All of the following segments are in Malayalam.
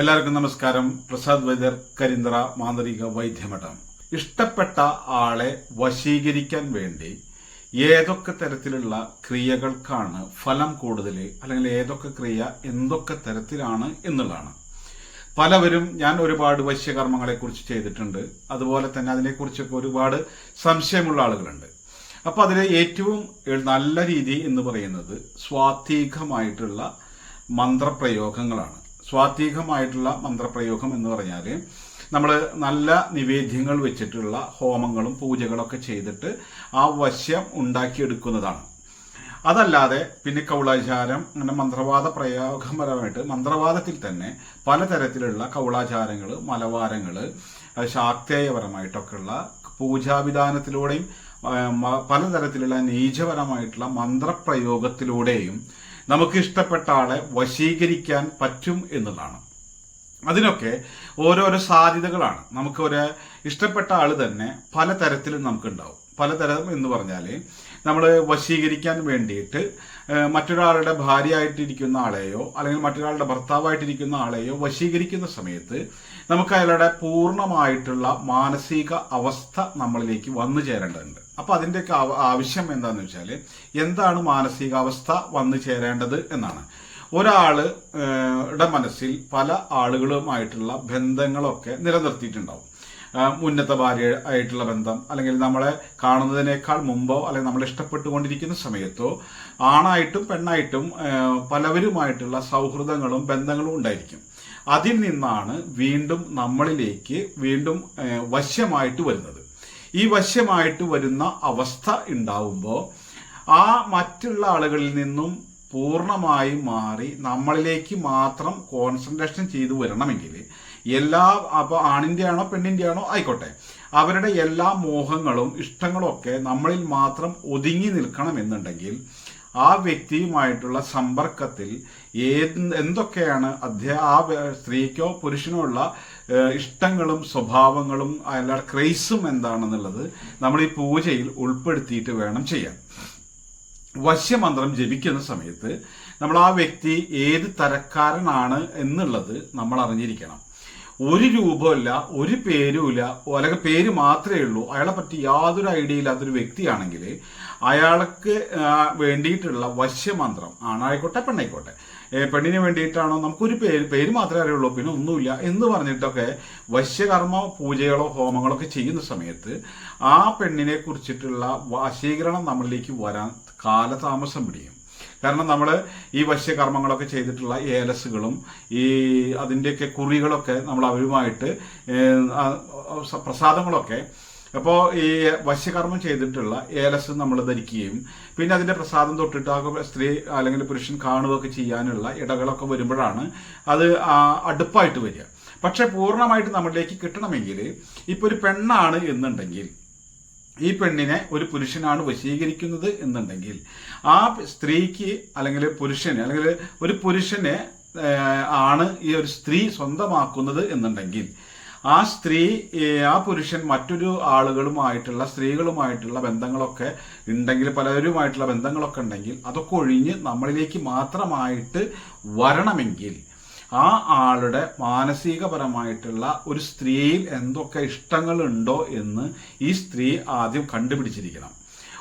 എല്ലാവർക്കും നമസ്കാരം. പ്രസാദ് വൈദ്യർ കരിന്ദ്ര മാന്ത്രിക വൈദ്യമഠം. ഇഷ്ടപ്പെട്ട ആളെ വശീകരിക്കാൻ വേണ്ടി ഏതൊക്കെ തരത്തിലുള്ള ക്രിയകൾക്കാണ് ഫലം കൂടുതൽ അല്ലെങ്കിൽ ഏതൊക്കെ ക്രിയ എന്തൊക്കെ തരത്തിലാണ് എന്നുള്ളതാണ്. പലവരും ഞാൻ ഒരുപാട് വശ്യകർമ്മങ്ങളെ കുറിച്ച് ചെയ്തിട്ടുണ്ട്. അതുപോലെ തന്നെ അതിനെക്കുറിച്ചൊക്കെ ഒരുപാട് സംശയമുള്ള ആളുകളുണ്ട്. അപ്പൊ അതിൽ ഏറ്റവും നല്ല രീതി എന്ന് പറയുന്നത് സ്വാത്വികമായിട്ടുള്ള മന്ത്രപ്രയോഗങ്ങളാണ്. സ്വാത്വികമായിട്ടുള്ള മന്ത്രപ്രയോഗം എന്ന് പറഞ്ഞാൽ നമ്മൾ നല്ല നിവേദ്യങ്ങൾ വെച്ചിട്ടുള്ള ഹോമങ്ങളും പൂജകളൊക്കെ ചെയ്തിട്ട് ആ വശ്യം ഉണ്ടാക്കിയെടുക്കുന്നതാണ്. അതല്ലാതെ പിന്നെ കൗളാചാരം അങ്ങനെ മന്ത്രവാദ പ്രയോഗപരമായിട്ട് മന്ത്രവാദത്തിൽ തന്നെ പലതരത്തിലുള്ള കൗളാചാരങ്ങൾ മലവാരങ്ങൾ ശാക്തേയപരമായിട്ടൊക്കെയുള്ള പൂജാവിധാനത്തിലൂടെയും പലതരത്തിലുള്ള നീചപരമായിട്ടുള്ള മന്ത്രപ്രയോഗത്തിലൂടെയും നമുക്ക് ഇഷ്ടപ്പെട്ട ആളെ വശീകരിക്കാൻ പറ്റും എന്നുള്ളതാണ് അതിനൊക്കെ ഓരോരോ സാധ്യതകളാണ്. നമുക്ക് ഒരു ഇഷ്ടപ്പെട്ട ആൾ തന്നെ പലതരത്തിലും നമുക്കുണ്ടാവും. പലതരം എന്ന് പറഞ്ഞാൽ നമ്മൾ വശീകരിക്കാൻ വേണ്ടിയിട്ട് മറ്റൊരാളുടെ ഭാര്യയായിട്ടിരിക്കുന്ന ആളെയോ അല്ലെങ്കിൽ മറ്റൊരാളുടെ ഭർത്താവായിട്ടിരിക്കുന്ന ആളെയോ വശീകരിക്കുന്ന സമയത്ത് നമുക്ക് അയാളുടെ പൂർണമായിട്ടുള്ള മാനസിക അവസ്ഥ നമ്മളിലേക്ക് വന്നു ചേരേണ്ടതുണ്ട്. അപ്പൊ അതിന്റെയൊക്കെ ആവ- ആവശ്യം എന്താണെന്ന് വെച്ചാൽ എന്താണ് മാനസികാവസ്ഥ വന്നു ചേരേണ്ടത് എന്നാണ്. ഒരാൾ ഏഹ്, മനസ്സിൽ പല ആളുകളുമായിട്ടുള്ള ബന്ധങ്ങളൊക്കെ നിലനിർത്തിയിട്ടുണ്ടാവും. മുന്നത്തെ ഭാര്യ ആയിട്ടുള്ള ബന്ധം അല്ലെങ്കിൽ നമ്മളെ കാണുന്നതിനേക്കാൾ മുമ്പോ അല്ലെങ്കിൽ നമ്മൾ ഇഷ്ടപ്പെട്ടുകൊണ്ടിരിക്കുന്ന സമയത്തോ ആണായിട്ടും പെണ്ണായിട്ടും പലവരുമായിട്ടുള്ള സൗഹൃദങ്ങളും ബന്ധങ്ങളും ഉണ്ടായിരിക്കും. അതിൽ നിന്നാണ് വീണ്ടും നമ്മളിലേക്ക് വീണ്ടും വശ്യമായിട്ട് വരുന്നത്. ഈ വശ്യമായിട്ട് വരുന്ന അവസ്ഥ ഉണ്ടാവുമ്പോൾ ആ മറ്റുള്ള ആളുകളിൽ നിന്നും പൂർണമായും മാറി നമ്മളിലേക്ക് മാത്രം കോൺസെൻട്രേഷൻ ചെയ്തു വരണമെങ്കിൽ എല്ലാ അപ്പോൾ ആണിന്റെ ആണോ പെണ്ണിന്റെ ആണോ ആയിക്കോട്ടെ അവരുടെ എല്ലാ മോഹങ്ങളും ഇഷ്ടങ്ങളും ഒക്കെ നമ്മളിൽ മാത്രം ഒതുങ്ങി നിൽക്കണം എന്നുണ്ടെങ്കിൽ ആ വ്യക്തിയുമായിട്ടുള്ള സമ്പർക്കത്തിൽ ഏത് എന്തൊക്കെയാണ് അദ്ദേഹം ആ സ്ത്രീക്കോ പുരുഷനോ ഉള്ള ഇഷ്ടങ്ങളും സ്വഭാവങ്ങളും അല്ലാതെ ക്രൈസും എന്താണെന്നുള്ളത് നമ്മൾ ഈ പൂജയിൽ ഉൾപ്പെടുത്തിയിട്ട് വേണം ചെയ്യാൻ. വശ്യമന്ത്രം ജപിക്കുന്ന സമയത്ത് നമ്മൾ ആ വ്യക്തി ഏത് തരക്കാരനാണ് എന്നുള്ളത് നമ്മൾ അറിഞ്ഞിരിക്കണം. ഒരു രൂപമില്ല ഒരു പേരുമില്ല അല്ലെങ്കിൽ പേര് മാത്രമേ ഉള്ളൂ. അയാളെ പറ്റി യാതൊരു ഐഡിയ ഇല്ലാത്തൊരു വ്യക്തിയാണെങ്കിൽ അയാൾക്ക് വേണ്ടിയിട്ടുള്ള വശ്യമന്ത്രം ആണായിക്കോട്ടെ പെണ്ണായിക്കോട്ടെ. പെണ്ണിന് വേണ്ടിയിട്ടാണോ? നമുക്കൊരു പേര് പേര് മാത്രമേ അറിയുള്ളൂ. പിന്നെ ഒന്നുമില്ല എന്ന് പറഞ്ഞിട്ടൊക്കെ വശ്യകർമ്മ പൂജകളോ ഹോമങ്ങളോ ഒക്കെ ചെയ്യുന്ന സമയത്ത് ആ പെണ്ണിനെ കുറിച്ചിട്ടുള്ള വശീകരണം നമ്മളിലേക്ക് വരാൻ കാലതാമസം പിടിക്കും കാരണം നമ്മൾ ഈ വശ്യകർമ്മങ്ങളൊക്കെ ചെയ്തിട്ടുള്ള ഏലസുകളും ഈ അതിന്റെയൊക്കെ കുറികളൊക്കെ നമ്മൾ അവരുമായിട്ട് പ്രസാദങ്ങളൊക്കെ അപ്പോൾ ഈ വശ്യകർമ്മം ചെയ്തിട്ടുള്ള ഏലസ് നമ്മൾ ധരിക്കുകയും പിന്നെ അതിന്റെ പ്രസാദം തൊട്ടിട്ട് സ്ത്രീ അല്ലെങ്കിൽ പുരുഷൻ കാണുകയൊക്കെ ചെയ്യാനുള്ള ഇടകളൊക്കെ വരുമ്പോഴാണ് അത് അടുപ്പായിട്ട് വരിക. പക്ഷെ പൂർണമായിട്ട് നമ്മളിലേക്ക് കിട്ടണമെങ്കിൽ ഇപ്പൊ ഒരു പെണ്ണാണ് എന്നുണ്ടെങ്കിൽ ഈ പെണ്ണിനെ ഒരു പുരുഷനാണ് വശീകരിക്കുന്നത് എന്നുണ്ടെങ്കിൽ ആ സ്ത്രീക്ക് അല്ലെങ്കിൽ പുരുഷന് അല്ലെങ്കിൽ ഒരു പുരുഷനെ ആണ് ഈ ഒരു സ്ത്രീ സ്വന്തമാക്കുന്നത് എന്നുണ്ടെങ്കിൽ ആ സ്ത്രീ ആ പുരുഷൻ മറ്റൊരു ആളുകളുമായിട്ടുള്ള സ്ത്രീകളുമായിട്ടുള്ള ബന്ധങ്ങളൊക്കെ ഉണ്ടെങ്കിൽ പലരുമായിട്ടുള്ള ബന്ധങ്ങളൊക്കെ ഉണ്ടെങ്കിൽ അതൊക്കെ ഒഴിഞ്ഞ് നമ്മളിലേക്ക് മാത്രമായിട്ട് വരണമെങ്കിൽ ആ ആളുടെ മാനസികപരമായിട്ടുള്ള ഒരു സ്ത്രീയിൽ എന്തൊക്കെ ഇഷ്ടങ്ങളുണ്ടോ എന്ന് ഈ സ്ത്രീ ആദ്യം കണ്ടുപിടിച്ചിരിക്കണം.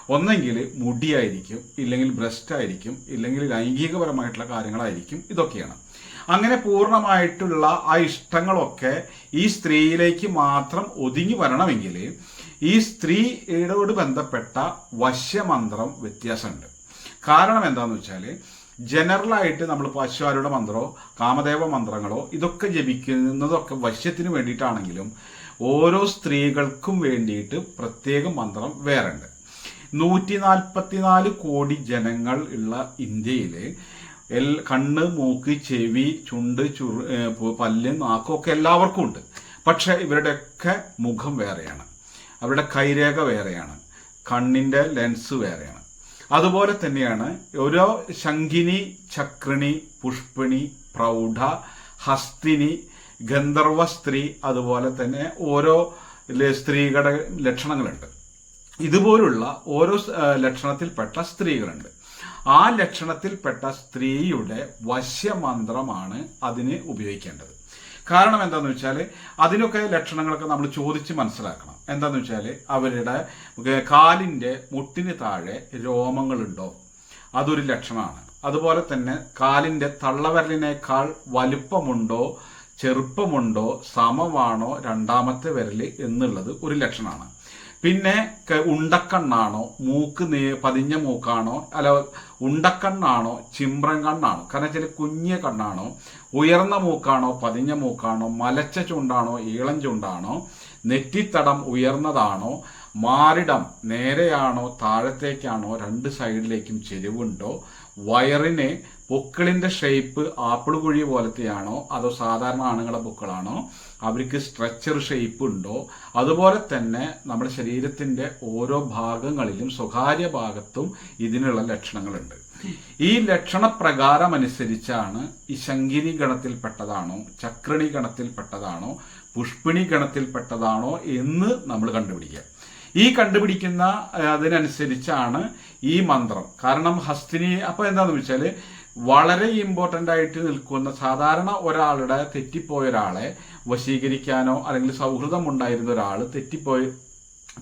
ഒന്നെങ്കിൽ മുടിയായിരിക്കും ഇല്ലെങ്കിൽ ബ്രസ്റ്റ് ആയിരിക്കും ഇല്ലെങ്കിൽ ലൈംഗികപരമായിട്ടുള്ള കാര്യങ്ങളായിരിക്കും ഇതൊക്കെയാണ്. അങ്ങനെ പൂർണമായിട്ടുള്ള ആ ഇഷ്ടങ്ങളൊക്കെ ഈ സ്ത്രീയിലേക്ക് മാത്രം ഒതുങ്ങി വരണമെങ്കിൽ ഈ സ്ത്രീയോട് ബന്ധപ്പെട്ട വശ്യമന്ത്രം വ്യത്യാസമുണ്ട്. കാരണം എന്താണെന്ന് വെച്ചാൽ ജനറലായിട്ട് നമ്മൾ പശുവാരുടെ മന്ത്രമോ കാമദേവ മന്ത്രങ്ങളോ ഇതൊക്കെ ജപിക്കുന്നതൊക്കെ വശ്യത്തിന് വേണ്ടിയിട്ടാണെങ്കിലും ഓരോ സ്ത്രീകൾക്കും വേണ്ടിയിട്ട് പ്രത്യേക മന്ത്രം വേറെ ഉണ്ട് നൂറ്റി നാൽപ്പത്തിനാല് കോടി ജനങ്ങൾ ഉള്ള ഇന്ത്യയിൽ എൽ കണ്ണ് മൂക്ക് ചെവി ചുണ്ട് ചുറു പല്ല് നാക്കൊക്കെ എല്ലാവർക്കും ഉണ്ട്. പക്ഷെ ഇവരുടെയൊക്കെ മുഖം വേറെയാണ്. അവരുടെ കൈരേഖ വേറെയാണ്. കണ്ണിന്റെ ലെൻസ് വേറെയാണ്. അതുപോലെ തന്നെയാണ് ഓരോ ശങ്കിനി ചക്രിണി പുഷ്പിണി പ്രൗഢ ഹസ്തിനി ഗന്ധർവ സ്ത്രീ അതുപോലെ തന്നെ ഓരോ സ്ത്രീകളുടെ ലക്ഷണങ്ങളുണ്ട്. ഇതുപോലുള്ള ഓരോ ലക്ഷണത്തിൽപ്പെട്ട സ്ത്രീകളുണ്ട്. ആ ലക്ഷണത്തിൽപ്പെട്ട സ്ത്രീയുടെ വശ്യമന്ത്രമാണ് അതിന് ഉപയോഗിക്കേണ്ടത്. കാരണം എന്താന്ന് വെച്ചാൽ അതിനൊക്കെ ലക്ഷണങ്ങളൊക്കെ നമ്മൾ ചോദിച്ച് മനസ്സിലാക്കണം. എന്താന്ന് വെച്ചാൽ അവരുടെ കാലിന്റെ മുട്ടിന് താഴെ രോമങ്ങളുണ്ടോ? അതൊരു ലക്ഷണമാണ്. അതുപോലെ തന്നെ കാലിന്റെ തള്ളവരലിനേക്കാൾ വലുപ്പമുണ്ടോ ചെറുപ്പമുണ്ടോ സമമാണോ രണ്ടാമത്തെ വിരൽ എന്നുള്ളത് ഒരു ലക്ഷണമാണ്. പിന്നെ ഉണ്ടക്കണ്ണാണോ? മൂക്ക് നേ പതിഞ്ഞ മൂക്കാണോ? അല്ല ഉണ്ടക്കണ്ണാണോ? ചിമ്പ്രൻ കണ്ണാണോ? കാരണം വെച്ചാൽ കുഞ്ഞ കണ്ണാണോ? ഉയർന്ന മൂക്കാണോ? പതിഞ്ഞ മൂക്കാണോ? മലച്ച ചുണ്ടാണോ? ഈളം ചുണ്ടാണോ? നെറ്റിത്തടം ഉയർന്നതാണോ? മാറിടം നേരെയാണോ? താഴത്തേക്കാണോ? രണ്ട് സൈഡിലേക്കും ചെരിവുണ്ടോ? വയറിന് പൊക്കിളിന്റെ ഷേപ്പ് ആപ്പിൾ കുഴി പോലത്തെയാണോ? അതോ സാധാരണ ആണുങ്ങളെ പൊക്കിളാണോ? അവർക്ക് സ്ട്രെച്ചർ ഷേപ്പ് ഉണ്ടോ? അതുപോലെ തന്നെ നമ്മുടെ ശരീരത്തിന്റെ ഓരോ ഭാഗങ്ങളിലും സ്വകാര്യ ഭാഗത്തും ഇതിനുള്ള ലക്ഷണങ്ങളുണ്ട്. ഈ ലക്ഷണപ്രകാരം അനുസരിച്ചാണ് ഈ ശങ്കിനി ഗണത്തിൽപ്പെട്ടതാണോ ചക്രണി ഗണത്തിൽപ്പെട്ടതാണോ പുഷ്പിണി ഗണത്തിൽപ്പെട്ടതാണോ എന്ന് നമ്മൾ കണ്ടുപിടിക്കുക. ഈ കണ്ടുപിടിക്കുന്ന അതിനനുസരിച്ചാണ് ഈ മന്ത്രം. കാരണം ഹസ്തിനി അപ്പൊ എന്താന്ന് വെച്ചാൽ വളരെ ഇമ്പോർട്ടന്റ് ആയിട്ട് നിൽക്കുന്ന സാധാരണ ഒരാളുടെ തെറ്റിപ്പോയ ഒരാളെ വശീകരിക്കാനോ അല്ലെങ്കിൽ സൗഹൃദം ഉണ്ടായിരുന്ന ഒരാൾ തെറ്റിപ്പോയി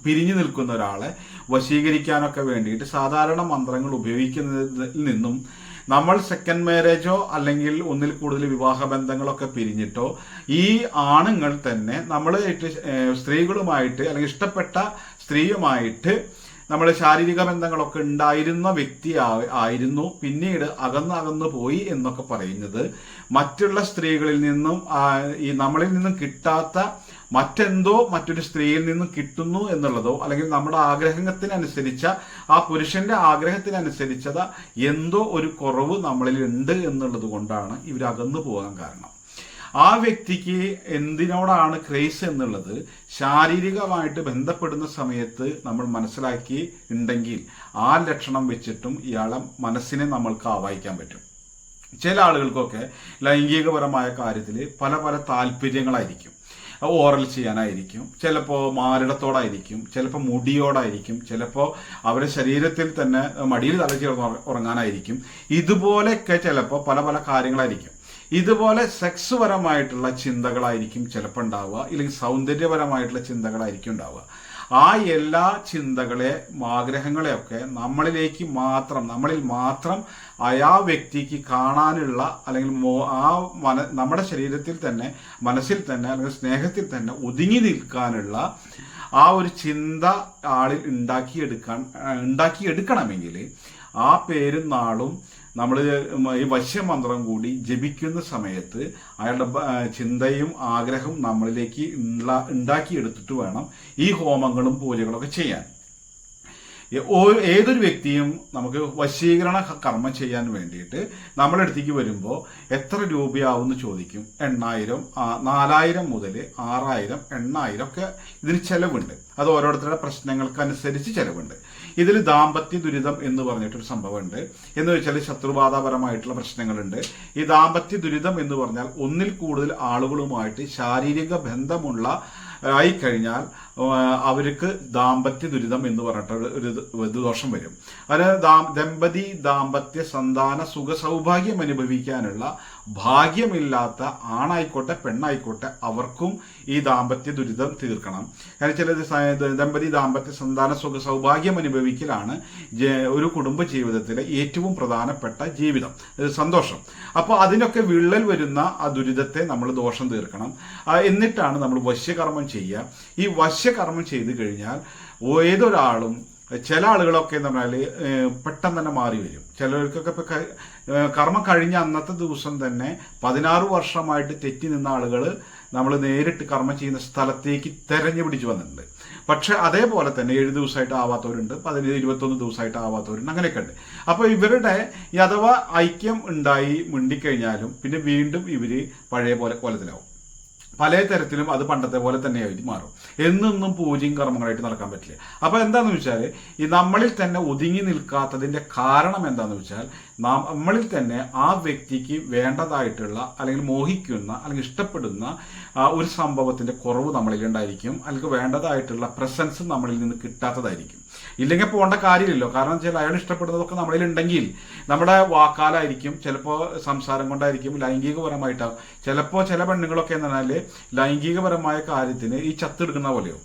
പിരിഞ്ഞു നിൽക്കുന്ന ഒരാളെ വശീകരിക്കാനൊക്കെ വേണ്ടിയിട്ട് സാധാരണ മന്ത്രങ്ങൾ ഉപയോഗിക്കുന്നതിൽ നിന്നും നമ്മൾ സെക്കൻഡ് മാരേജോ അല്ലെങ്കിൽ ഒന്നിൽ കൂടുതൽ വിവാഹ ബന്ധങ്ങളൊക്കെ പിരിഞ്ഞിട്ടോ ഈ ആണുങ്ങൾ തന്നെ നമ്മളായിട്ട് സ്ത്രീകളുമായിട്ട് അല്ലെങ്കിൽ ഇഷ്ടപ്പെട്ട സ്ത്രീയുമായിട്ട് നമ്മൾ ശാരീരിക ബന്ധങ്ങളൊക്കെ ഉണ്ടായിരുന്ന വ്യക്തി ആയിരുന്നു. പിന്നീട് അകന്ന് പോയി എന്നൊക്കെ പറയുന്നത് മറ്റുള്ള സ്ത്രീകളിൽ നിന്നും ഈ നമ്മളിൽ നിന്നും കിട്ടാത്ത മറ്റെന്തോ മറ്റൊരു സ്ത്രീയിൽ നിന്നും കിട്ടുന്നു എന്നുള്ളതോ അല്ലെങ്കിൽ നമ്മുടെ ആഗ്രഹത്തിനനുസരിച്ച ആ പുരുഷന്റെ ആഗ്രഹത്തിനനുസരിച്ചത എന്തോ ഒരു കുറവ് നമ്മളിൽ ഉണ്ട് എന്നുള്ളത് കൊണ്ടാണ് ഇവർ പോകാൻ കാരണം. ആ വ്യക്തിക്ക് എന്തിനോടാണ് ക്രേസ് എന്നുള്ളത് ശാരീരികമായിട്ട് ബന്ധപ്പെടുന്ന സമയത്ത് നമ്മൾ മനസ്സിലാക്കി ഉണ്ടെങ്കിൽ ആ ലക്ഷണം വെച്ചിട്ടും ഇയാളെ മനസ്സിനെ നമ്മൾക്ക് ആവാഹിക്കാൻ പറ്റും. ചില ആളുകൾക്കൊക്കെ ലൈംഗികപരമായ കാര്യത്തിൽ പല പല താല്പര്യങ്ങളായിരിക്കും. ഓറൽ ചെയ്യാനായിരിക്കും ചിലപ്പോൾ മാരിടത്തോടായിരിക്കും ചിലപ്പോൾ മുടിയോടായിരിക്കും ചിലപ്പോൾ അവരുടെ ശരീരത്തിൽ തന്നെ മടിയിൽ തലച്ചേർന്ന് ചേർന്ന് ഉറങ്ങാനായിരിക്കും. ഇതുപോലെയൊക്കെ ചിലപ്പോൾ പല പല കാര്യങ്ങളായിരിക്കും. ഇതുപോലെ സെക്സ് പരമായിട്ടുള്ള ചിന്തകളായിരിക്കും ചിലപ്പോൾ ഉണ്ടാവുക ഇല്ലെങ്കിൽ സൗന്ദര്യപരമായിട്ടുള്ള ചിന്തകളായിരിക്കും ഉണ്ടാവുക. ആ എല്ലാ ചിന്തകളെ ആഗ്രഹങ്ങളെയൊക്കെ നമ്മളിലേക്ക് മാത്രം നമ്മളിൽ മാത്രം ആ വ്യക്തിക്ക് കാണാനുള്ള അല്ലെങ്കിൽ ആ മന നമ്മുടെ ശരീരത്തിൽ തന്നെ മനസ്സിൽ തന്നെ അല്ലെങ്കിൽ സ്നേഹത്തിൽ തന്നെ ഒതുങ്ങി നിൽക്കാനുള്ള ആ ഒരു ചിന്ത ആളിൽ ഉണ്ടാക്കിയെടുക്കാൻ ഉണ്ടാക്കിയെടുക്കണമെങ്കിൽ ആ പേരും നാളും നമ്മൾ ഈ വശ്യമന്ത്രം കൂടി ജപിക്കുന്ന സമയത്ത് അയാളുടെ ചിന്തയും ആഗ്രഹം നമ്മളിലേക്ക് ഉണ്ടാക്കിയെടുത്തിട്ട് വേണം ഈ ഹോമങ്ങളും പൂജകളൊക്കെ ചെയ്യാൻ. ഏതൊരു വ്യക്തിയും നമുക്ക് വശീകരണ കർമ്മം ചെയ്യാൻ വേണ്ടിയിട്ട് നമ്മുടെ അടുത്തേക്ക് വരുമ്പോൾ എത്ര രൂപയാവും എന്ന് ചോദിക്കും. എണ്ണായിരം നാലായിരം മുതൽ ആറായിരം എണ്ണായിരം ഒക്കെ ഇതിന് ചിലവുണ്ട്. അത് ഓരോരുത്തരുടെ പ്രശ്നങ്ങൾക്കനുസരിച്ച് ചെലവുണ്ട്. ഇതിൽ ദാമ്പത്യ ദുരിതം എന്ന് പറഞ്ഞിട്ടൊരു സംഭവമുണ്ട്. എന്ന് വെച്ചാൽ ശത്രുബാധാപരമായിട്ടുള്ള പ്രശ്നങ്ങളുണ്ട്. ഈ ദാമ്പത്യ ദുരിതം എന്ന് പറഞ്ഞാൽ ഒന്നിൽ കൂടുതൽ ആളുകളുമായിട്ട് ശാരീരിക ബന്ധമുള്ള ആയി കഴിഞ്ഞാൽ അവർക്ക് ദാമ്പത്യ ദുരിതം എന്ന് പറഞ്ഞിട്ട് ഒരു- ദോഷം വരും. അതായത് ദാ- ദമ്പതി ദാമ്പത്യ സന്താന സുഖ സൗഭാഗ്യം അനുഭവിക്കാനുള്ള ഭാഗ്യമില്ലാത്ത ആണായിക്കോട്ടെ പെണ്ണായിക്കോട്ടെ അവർക്കും ഈ ദാമ്പത്യ ദുരിതം തീർക്കണം. കാരണം ചില ദമ്പതി ദാമ്പത്യ സന്താന സുഖ സൗഭാഗ്യം അനുഭവിക്കലാണ് ഒരു കുടുംബ ജീവിതത്തിലെ ഏറ്റവും പ്രധാനപ്പെട്ട ജീവിതം. സന്തോഷം. അപ്പോൾ അതിനൊക്കെ വിള്ളൽ വരുന്ന ആ ദുരിതത്തെ നമ്മൾ ദോഷം തീർക്കണം. എന്നിട്ടാണ് നമ്മൾ വശ്യകർമ്മം ചെയ്യുക. ഈ വശ്യകർമ്മം ചെയ്തു കഴിഞ്ഞാൽ ഏതൊരാളും ചില ആളുകളൊക്കെ എന്ന് പറഞ്ഞാൽ പെട്ടെന്ന് തന്നെ മാറി വരും. ചിലർക്കൊക്കെ ഇപ്പൊ കർമ്മം കഴിഞ്ഞ അന്നത്തെ ദിവസം തന്നെ പതിനാറ് വർഷമായിട്ട് തെറ്റി നിന്ന ആളുകൾ നമ്മൾ നേരിട്ട് കർമ്മം ചെയ്യുന്ന സ്ഥലത്തേക്ക് തെരഞ്ഞു പിടിച്ചു വന്നിട്ടുണ്ട്. പക്ഷെ അതേപോലെ തന്നെ ഏഴ് ദിവസമായിട്ട് ആവാത്തവരുണ്ട് പതിനേഴ് ഇരുപത്തൊന്ന് ദിവസമായിട്ട് ആവാത്തവരുണ്ട് അങ്ങനെയൊക്കെ ഉണ്ട്. അപ്പോൾ ഇവരുടെ അഥവാ ഐക്യം ഉണ്ടായി മിണ്ടിക്കഴിഞ്ഞാലും പിന്നെ വീണ്ടും ഇവർ പഴയ പോലെ കോലത്തിലാവും. പല തരത്തിലും അത് പണ്ടത്തെ പോലെ തന്നെയായിട്ട് മാറും. എന്നൊന്നും പൂജയും കർമ്മങ്ങളായിട്ട് നടക്കാൻ പറ്റില്ല. അപ്പൊ എന്താന്ന് വെച്ചാൽ ഈ നമ്മളിൽ തന്നെ ഒതുങ്ങി നിൽക്കാത്തതിന്റെ കാരണം എന്താന്ന് വെച്ചാൽ നമ്മളിൽ തന്നെ ആ വ്യക്തിക്ക് വേണ്ടതായിട്ടുള്ള അല്ലെങ്കിൽ മോഹിക്കുന്ന അല്ലെങ്കിൽ ഇഷ്ടപ്പെടുന്ന ഒരു സംഭവത്തിന്റെ കുറവ് നമ്മളിൽ ഉണ്ടായിരിക്കും. അല്ലെങ്കിൽ വേണ്ടതായിട്ടുള്ള പ്രസൻസ് നമ്മളിൽ നിന്ന് കിട്ടാത്തതായിരിക്കും. ഇല്ലെങ്കിൽ പോകേണ്ട കാര്യമില്ലല്ലോ. കാരണം വെച്ചാൽ അയാൾ ഇഷ്ടപ്പെടുന്നതൊക്കെ നമ്മളിൽ ഉണ്ടെങ്കിൽ നമ്മുടെ വാക്കാലായിരിക്കും ചിലപ്പോൾ സംസാരം കൊണ്ടായിരിക്കും ലൈംഗികപരമായിട്ടാവും. ചിലപ്പോൾ ചില പെണ്ണുങ്ങളൊക്കെ എന്ന് പറഞ്ഞാൽ ലൈംഗികപരമായ കാര്യത്തിന് ഈ ചത്തെടുക്കുന്ന പോലെയോ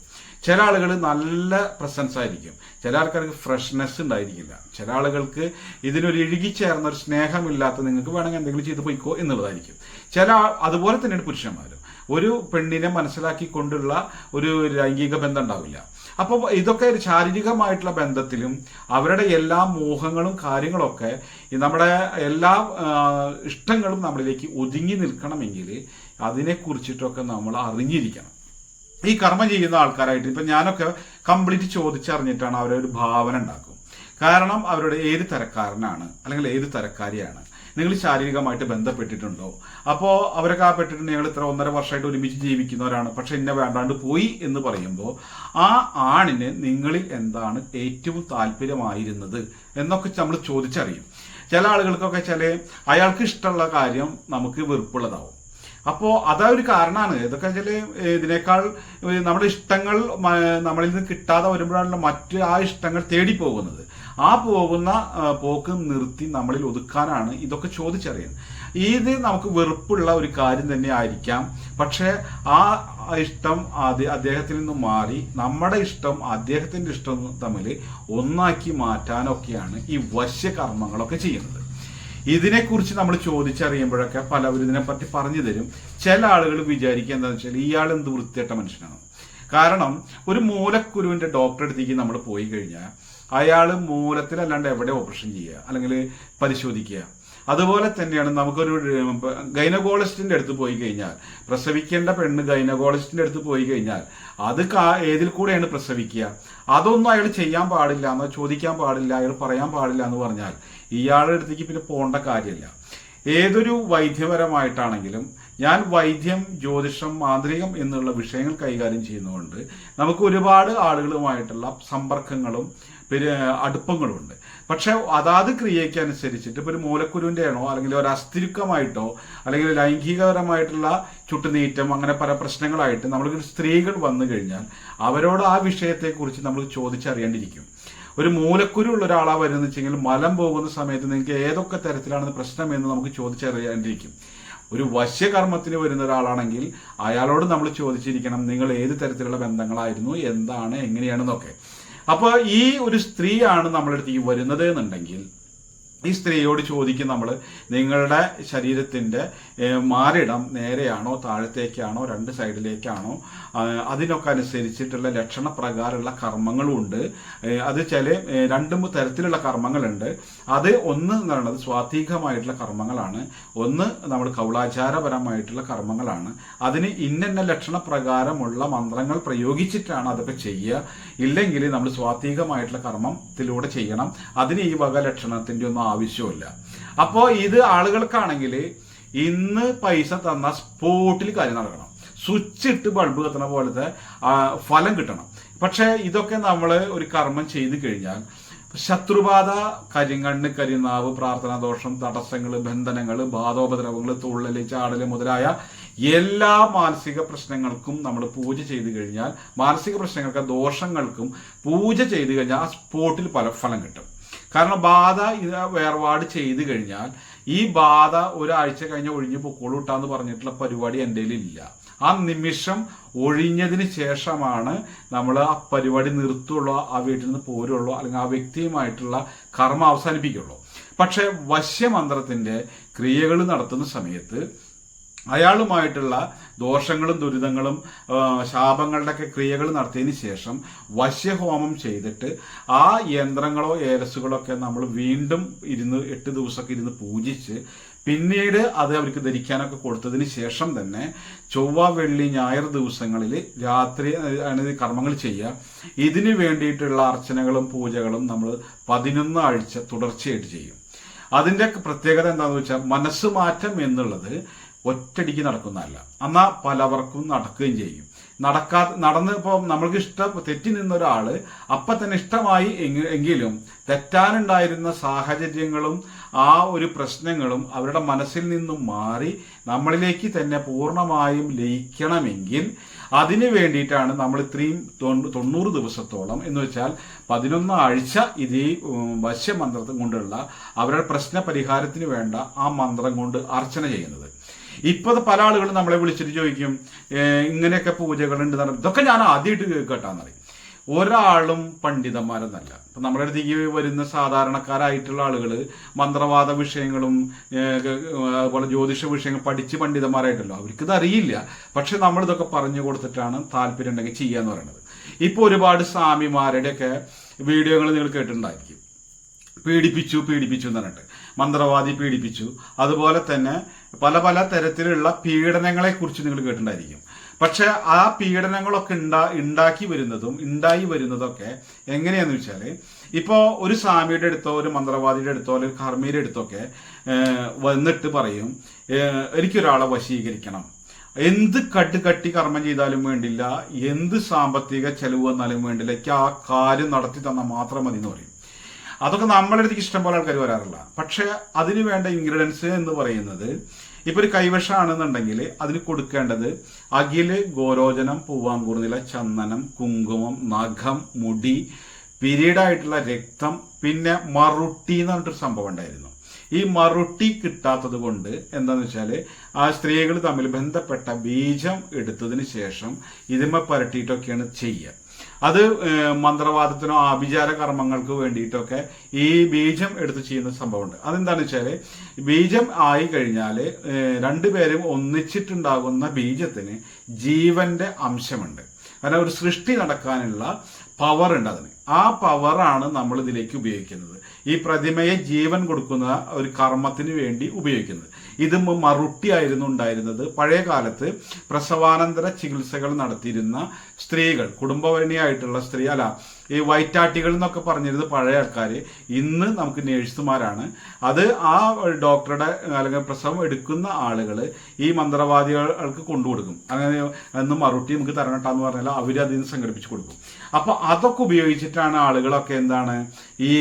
ചില ആളുകൾ നല്ല പ്രസൻസ് ആയിരിക്കും. ചില ആൾക്കാർക്ക് ഫ്രഷ്നെസ് ഉണ്ടായിരിക്കില്ല. ചില ആളുകൾക്ക് ഇതിനൊരു ഇഴുകിച്ചേർന്ന ഒരു സ്നേഹമില്ലാത്ത നിങ്ങൾക്ക് വേണമെങ്കിൽ എന്തെങ്കിലും ചെയ്ത് പോയിക്കോ എന്നുള്ളതായിരിക്കും. ചില അതുപോലെ തന്നെയാണ് പുരുഷന്മാരും. ഒരു പെണ്ണിനെ മനസ്സിലാക്കി കൊണ്ടുള്ള ഒരു ലൈംഗിക ബന്ധം ഉണ്ടാവില്ല. അപ്പോൾ ഇതൊക്കെ ഒരു ശാരീരികമായിട്ടുള്ള ബന്ധത്തിലും അവരുടെ എല്ലാ മോഹങ്ങളും കാര്യങ്ങളൊക്കെ നമ്മുടെ എല്ലാ ഇഷ്ടങ്ങളും നമ്മളിലേക്ക് ഒതുങ്ങി നിൽക്കണമെങ്കിൽ അതിനെക്കുറിച്ചിട്ടൊക്കെ നമ്മൾ അറിഞ്ഞിരിക്കണം. ഈ കർമ്മം ചെയ്യുന്ന ആൾക്കാരായിട്ട് ഇപ്പൊ ഞാനൊക്കെ കംപ്ലീറ്റ് ചോദിച്ചറിഞ്ഞിട്ടാണ് അവരൊരു ഭാവന ഉണ്ടാക്കും. കാരണം അവരുടെ ഏത് തരക്കാരനാണ് അല്ലെങ്കിൽ ഏത് തരക്കാരിയാണ്. നിങ്ങൾ ശാരീരികമായിട്ട് ബന്ധപ്പെട്ടിട്ടുണ്ടോ? അപ്പോൾ അവരൊക്കെ ആ പെട്ടിട്ടുണ്ട് ഞങ്ങൾ ഇത്ര ഒന്നര വർഷമായിട്ട് ഒരുമിച്ച് ജീവിക്കുന്നവരാണ്. പക്ഷെ എന്നെ വേണ്ടാണ്ട് പോയി എന്ന് പറയുമ്പോൾ ആ ആണിന് നിങ്ങളിൽ എന്താണ് ഏറ്റവും താല്പര്യമായിരുന്നത് എന്നൊക്കെ നമ്മൾ ചോദിച്ചറിയും. ചില ആളുകൾക്കൊക്കെ ചില അയാൾക്ക് ഇഷ്ടമുള്ള കാര്യം നമുക്ക് വെറുപ്പുള്ളതാവും. അപ്പോൾ അതാ ഒരു കാരണമാണ് ഇതൊക്കെ വെച്ചാൽ ഇതിനേക്കാൾ നമ്മുടെ ഇഷ്ടങ്ങൾ നമ്മളിൽ നിന്ന് കിട്ടാതെ വരുമ്പോഴാണല്ലോ മറ്റ് ആ ഇഷ്ടങ്ങൾ തേടി പോകുന്നത് ആ പോകുന്ന പോക്ക് നിർത്തി നമ്മളിൽ ഒതുക്കാനാണ് ഇതൊക്കെ ചോദിച്ചറിയുന്നത് ഇത് നമുക്ക് വെറുപ്പുള്ള ഒരു കാര്യം തന്നെ ആയിരിക്കാം. പക്ഷേ ആ ഇഷ്ടം അദ്ദേഹത്തിൽ നിന്ന് മാറി നമ്മുടെ ഇഷ്ടം അദ്ദേഹത്തിന്റെ ഇഷ്ടം തമ്മിൽ ഒന്നാക്കി മാറ്റാനൊക്കെയാണ് ഈ വശ്യകർമ്മങ്ങളൊക്കെ ചെയ്യുന്നത്. ഇതിനെക്കുറിച്ച് നമ്മൾ ചോദിച്ചറിയുമ്പോഴൊക്കെ പലവരും ഇതിനെപ്പറ്റി പറഞ്ഞു തരും. ചില ആളുകൾ വിചാരിക്കുക എന്താണെന്ന് വെച്ചാൽ ഇയാൾ എന്ത് വൃത്തിയിട്ട മനുഷ്യനാണ്. കാരണം ഒരു മൂലക്കുരുവിന്റെ ഡോക്ടറെ അടുത്തേക്ക് നമ്മൾ പോയി കഴിഞ്ഞാൽ അയാൾ മൂലത്തിലല്ലാണ്ട് എവിടെ ഓപ്പറേഷൻ ചെയ്യുക? അല്ലെങ്കിൽ പരിശോധിക്കുക. അതുപോലെ തന്നെയാണ് നമുക്കൊരു ഗൈനക്കോളജിസ്റ്റിന്റെ അടുത്ത് പോയി കഴിഞ്ഞാൽ പ്രസവിക്കേണ്ട പെണ്ണ് ഗൈനക്കോളജിസ്റ്റിന്റെ അടുത്ത് പോയി കഴിഞ്ഞാൽ അത് ഏതിൽ കൂടെയാണ് പ്രസവിക്കുക? അതൊന്നും അയാൾ ചെയ്യാൻ പാടില്ല എന്ന് ചോദിക്കാൻ പാടില്ല അയാൾ പറയാൻ പാടില്ല എന്ന് പറഞ്ഞാൽ ഇയാളുടെ അടുത്തേക്ക് പിന്നെ പോകേണ്ട കാര്യമില്ല ഏതൊരു വൈദ്യപരമായിട്ടാണെങ്കിലും ഞാൻ വൈദ്യം ജ്യോതിഷം മാന്ത്രികം എന്നുള്ള വിഷയങ്ങൾ കൈകാര്യം ചെയ്യുന്നതുകൊണ്ട് നമുക്ക് ഒരുപാട് ആളുകളുമായിട്ടുള്ള സമ്പർക്കങ്ങളും പിന്നെ അടുപ്പങ്ങളും ഉണ്ട് പക്ഷെ അതാത് ക്രിയയ്ക്ക് അനുസരിച്ചിട്ട് ഇപ്പൊ ഒരു മൂലക്കുരുവിന്റെ ആണോ അല്ലെങ്കിൽ ഒരു അസ്ഥിരുക്കമായിട്ടോ അല്ലെങ്കിൽ ലൈംഗികപരമായിട്ടുള്ള ചുട്ടുനീറ്റം അങ്ങനെ പല പ്രശ്നങ്ങളായിട്ട് നമ്മൾക്ക് സ്ത്രീകൾ വന്നു കഴിഞ്ഞാൽ അവരോട് ആ വിഷയത്തെക്കുറിച്ച് നമ്മൾ ചോദിച്ചറിയേണ്ടിയിരിക്കും. ഒരു മൂലക്കുരു ഉള്ള ഒരാളാ വരുന്നത് വെച്ചെങ്കിൽ മലം പോകുന്ന സമയത്ത് നിങ്ങൾക്ക് ഏതൊക്കെ തരത്തിലാണ് പ്രശ്നം എന്ന് നമുക്ക് ചോദിച്ചറിയാണ്ടിരിക്കും ഒരു വശ്യകർമ്മത്തിന് വരുന്ന ഒരാളാണെങ്കിൽ അയാളോട് നമ്മൾ ചോദിച്ചിരിക്കണം നിങ്ങൾ ഏത് തരത്തിലുള്ള ബന്ധങ്ങളായിരുന്നു എന്താണ് എങ്ങനെയാണെന്നൊക്കെ. അപ്പോൾ ഈ ഒരു സ്ത്രീയാണ് നമ്മളെടുത്ത് അടുത്തേക്ക് വരുന്നത് എന്നുണ്ടെങ്കിൽ ഈ സ്ത്രീയോട് ചോദിക്കും നമ്മൾ നിങ്ങളുടെ ശരീരത്തിന്റെ മാറിടം നേരെയാണോ താഴത്തേക്കാണോ രണ്ട് സൈഡിലേക്കാണോ? അതിനൊക്കെ അനുസരിച്ചിട്ടുള്ള ലക്ഷണ പ്രകാരമുള്ള കർമ്മങ്ങളും ഉണ്ട് ഏഹ്, അത് ചില രണ്ടും തരത്തിലുള്ള കർമ്മങ്ങളുണ്ട്. അത് ഒന്ന് എന്ന് പറയുന്നത് സ്വാത്വികമായിട്ടുള്ള കർമ്മങ്ങളാണ്. ഒന്ന് നമ്മൾ കൗളാചാരപരമായിട്ടുള്ള കർമ്മങ്ങളാണ്. അതിന് ഇന്ന ലക്ഷണ പ്രകാരമുള്ള മന്ത്രങ്ങൾ പ്രയോഗിച്ചിട്ടാണ് അതൊക്കെ ചെയ്യുക. ഇല്ലെങ്കിൽ നമ്മൾ സ്വാത്വികമായിട്ടുള്ള കർമ്മത്തിലൂടെ ചെയ്യണം. അതിന് ഈ വക ലക്ഷണത്തിന്റെ ഒന്നും ആവശ്യമില്ല. അപ്പോൾ ഇത് ആളുകൾക്കാണെങ്കിൽ ഇന്ന് പൈസ തന്ന സ്പോട്ടിൽ കാര്യം നടക്കണം. സ്വിച്ച് ഇട്ട് ബൾബ് കത്തണ പോലത്തെ ഫലം കിട്ടണം. പക്ഷേ ഇതൊക്കെ നമ്മൾ ഒരു കർമ്മം ചെയ്തു കഴിഞ്ഞാൽ ശത്രുബാധ കരിങ്കണ്ണ് കരിനാവ് പ്രാർത്ഥനാദോഷം തടസ്സങ്ങൾ ബന്ധനങ്ങൾ ബാധോപദ്രവങ്ങൾ തുള്ളൽ ചാടൽ മുതലായ എല്ലാ മാനസിക പ്രശ്നങ്ങൾക്കും നമ്മൾ പൂജ ചെയ്തു കഴിഞ്ഞാൽ മാനസിക പ്രശ്നങ്ങൾക്ക് ദോഷങ്ങൾക്കും പൂജ ചെയ്തു കഴിഞ്ഞാൽ ആ സ്പോട്ടിൽ പല ഫലം കിട്ടും. കാരണം ബാധ ഇത് വേർപാട് ചെയ്തു കഴിഞ്ഞാൽ ഈ ബാധ ഒരാഴ്ച കഴിഞ്ഞ് ഒഴിഞ്ഞു പൊക്കോളൂട്ടാന്ന് പറഞ്ഞിട്ടുള്ള പരിപാടി എന്റെ ഇല്ല ആ നിമിഷം ഒഴിഞ്ഞതിന് ശേഷമാണ് നമ്മൾ ആ പരിപാടി നിർത്തുള്ളൂ ആ വീട്ടിൽ നിന്ന് പോരുള്ളൂ അല്ലെങ്കിൽ ആ വ്യക്തിയുമായിട്ടുള്ള കർമ്മം അവസാനിപ്പിക്കുള്ളൂ. പക്ഷെ വശ്യമന്ത്രത്തിന്റെ ക്രിയകൾ നടത്തുന്ന സമയത്ത് അയാളുമായിട്ടുള്ള ദോഷങ്ങളും ദുരിതങ്ങളും ശാപങ്ങളുടെ ശാപങ്ങളുടെയൊക്കെ ക്രിയകൾ നടത്തിയതിന് ശേഷം വശ്യഹോമം ചെയ്തിട്ട് ആ യന്ത്രങ്ങളോ ഏലസുകളോ ഒക്കെ നമ്മൾ വീണ്ടും ഇരുന്ന് എട്ട് ദിവസമൊക്കെ ഇരുന്ന് പൂജിച്ച് പിന്നീട് അത് അവർക്ക് ധരിക്കാനൊക്കെ കൊടുത്തതിന് ശേഷം തന്നെ ചൊവ്വ വെള്ളി ഞായർ ദിവസങ്ങളിൽ രാത്രി ആണ് കർമ്മങ്ങൾ ചെയ്യുക. ഇതിനു വേണ്ടിയിട്ടുള്ള അർച്ചനകളും പൂജകളും നമ്മൾ പതിനൊന്ന് ആഴ്ച തുടർച്ചയായിട്ട് ചെയ്യും. അതിന്റെ പ്രത്യേകത എന്താണെന്ന് വെച്ചാൽ മനസ്സ് മാറ്റം എന്നുള്ളത് ഒറ്റടിക്ക് നടക്കുന്നതല്ല. എന്നാൽ പലവർക്കും നടക്കുകയും ചെയ്യും. നടക്കാ നടന്ന് ഇപ്പോൾ നമ്മൾക്ക് ഇഷ്ടം തെറ്റി നിന്ന ഒരാൾ അപ്പൊ തന്നെ ഇഷ്ടമായി എങ്കി- എങ്കിലും തെറ്റാനുണ്ടായിരുന്ന സാഹചര്യങ്ങളും ആ ഒരു പ്രശ്നങ്ങളും അവരുടെ മനസ്സിൽ നിന്നും മാറി നമ്മളിലേക്ക് തന്നെ പൂർണമായും ലയിക്കണമെങ്കിൽ അതിന് വേണ്ടിയിട്ടാണ് നമ്മൾ ഇത്രയും തൊണ്ണൂ- തൊണ്ണൂറ് ദിവസത്തോളം എന്ന് വെച്ചാൽ പതിനൊന്ന് ആഴ്ച ഇത് വശ്യമന്ത്രം കൊണ്ടുള്ള അവരുടെ പ്രശ്ന പരിഹാരത്തിന് വേണ്ട ആ മന്ത്രം കൊണ്ട് അർച്ചന ചെയ്യുന്നത്. ഇപ്പൊ ഇത് പല ആളുകളും നമ്മളെ വിളിച്ചിട്ട് ചോദിക്കും ഇങ്ങനെയൊക്കെ പൂജകളുണ്ട് നടന്നു ഇതൊക്കെ ഞാൻ ആദ്യമായിട്ട് കേൾക്കട്ടാന്നറിയും ഒരാളും പണ്ഡിതന്മാരെന്നല്ല. ഇപ്പം നമ്മുടെ അടുത്തേക്ക് വരുന്ന സാധാരണക്കാരായിട്ടുള്ള ആളുകൾ മന്ത്രവാദ വിഷയങ്ങളും അതുപോലെ ജ്യോതിഷ വിഷയങ്ങൾ പഠിച്ച് പണ്ഡിതന്മാരായിട്ടല്ലോ. അവർക്കിത് അറിയില്ല. പക്ഷെ നമ്മളിതൊക്കെ പറഞ്ഞു കൊടുത്തിട്ടാണ് താല്പര്യം ഉണ്ടെങ്കിൽ ചെയ്യാന്ന് പറയുന്നത് ഇപ്പോൾ ഒരുപാട് സ്വാമിമാരുടെയൊക്കെ വീഡിയോകൾ നിങ്ങൾ കേട്ടിട്ടുണ്ടായിരിക്കും. പീഡിപ്പിച്ചു പീഡിപ്പിച്ചു എന്ന് പറഞ്ഞിട്ട്. മന്ത്രവാദി പീഡിപ്പിച്ചു. അതുപോലെ തന്നെ പല പല തരത്തിലുള്ള പീഡനങ്ങളെ കുറിച്ച് നിങ്ങൾ കേട്ടിട്ടുണ്ടായിരിക്കും. പക്ഷെ ആ പീഡനങ്ങളൊക്കെ ഉണ്ടാ ഉണ്ടാക്കി വരുന്നതും ഉണ്ടായി വരുന്നതൊക്കെ എങ്ങനെയാന്ന് വെച്ചാൽ ഇപ്പോ ഒരു സ്വാമിയുടെ അടുത്തോ ഒരു മന്ത്രവാദിയുടെ അടുത്തോ അല്ലെങ്കിൽ കർമ്മിയുടെ അടുത്തൊക്കെ വന്നിട്ട് പറയും എനിക്കൊരാളെ വശീകരിക്കണം. എന്ത് കട്ട് കട്ടി കർമ്മം ചെയ്താലും വേണ്ടില്ല എന്ത് സാമ്പത്തിക ചെലവ് വന്നാലും വേണ്ടില്ല എനിക്ക് ആ കാര്യം നടത്തി തന്നാൽ മാത്രം മതി എന്ന് പറയും. അതൊക്കെ നമ്മളെ അടുത്തേക്ക് ഇഷ്ടംപോലെ ആൾക്കാർ വരാറില്ല. പക്ഷെ അതിന് വേണ്ട ഇൻഗ്രീഡിയൻസ് എന്ന് പറയുന്നത് ഇപ്പൊ ഒരു കൈവശമാണെന്നുണ്ടെങ്കിൽ അതിന് കൊടുക്കേണ്ടത് അകിൽ ഗോരോചനം പൂവാങ്കൂർനില ചന്ദനം കുങ്കുമം നഖം മുടി പിരീഡ് ആയിട്ടുള്ള രക്തം പിന്നെ മറുട്ടി എന്ന് പറഞ്ഞിട്ടൊരു സംഭവം ഉണ്ടായിരുന്നു. ഈ മറുട്ടി കിട്ടാത്തത് കൊണ്ട് എന്താന്ന് വെച്ചാൽ ആ സ്ത്രീകൾ തമ്മിൽ ബന്ധപ്പെട്ട ബീജം എടുത്തതിന് ശേഷം ഇതിമ്മ പരട്ടിയിട്ടൊക്കെയാണ് ചെയ്യുക. അത് മന്ത്രവാദത്തിനോ ആഭിചാര കർമ്മങ്ങൾക്ക് വേണ്ടിയിട്ടൊക്കെ ഈ ബീജം എടുത്ത് ചെയ്യുന്ന സംഭവമുണ്ട്. അതെന്താണെന്ന് വെച്ചാൽ ബീജം ആയി കഴിഞ്ഞാൽ രണ്ടുപേരും ഒന്നിച്ചിട്ടുണ്ടാകുന്ന ബീജത്തിന് ജീവന്റെ അംശമുണ്ട്. കാരണം ഒരു സൃഷ്ടി നടക്കാനുള്ള പവർ ഉണ്ട് അതിന്. ആ പവറാണ് നമ്മൾ ഇതിലേക്ക് ഉപയോഗിക്കുന്നത്. ഈ പ്രതിമയെ ജീവൻ കൊടുക്കുന്ന ഒരു കർമ്മത്തിന് വേണ്ടി ഉപയോഗിക്കുന്നത്. ഇത് മറുട്ടി മറുട്ടിയായിരുന്നു ഉണ്ടായിരുന്നത്. പഴയ കാലത്ത് പ്രസവാനന്തര ചികിത്സകൾ നടത്തിയിരുന്ന സ്ത്രീകൾ കുടുംബവരണിയായിട്ടുള്ള സ്ത്രീ അല്ല ഈ വൈറ്റാട്ടികൾ എന്നൊക്കെ പറഞ്ഞിരുന്നത് പഴയ ആൾക്കാർ ഇന്ന് നമുക്ക് നേഴ്സുമാരാണ്. അത് ആ ഡോക്ടറുടെ അല്ലെങ്കിൽ പ്രസവം എടുക്കുന്ന ആളുകൾ ഈ മന്ത്രവാദികൾക്ക് കൊണ്ടുകൊടുക്കും. അങ്ങനെ എന്ന് മറുട്ടി നമുക്ക് തരണട്ടാന്ന് പറഞ്ഞാൽ അവർ സംഘടിപ്പിച്ച് കൊടുക്കും. അപ്പൊ അതൊക്കെ ഉപയോഗിച്ചിട്ടാണ് ആളുകളൊക്കെ എന്താണ് ഈ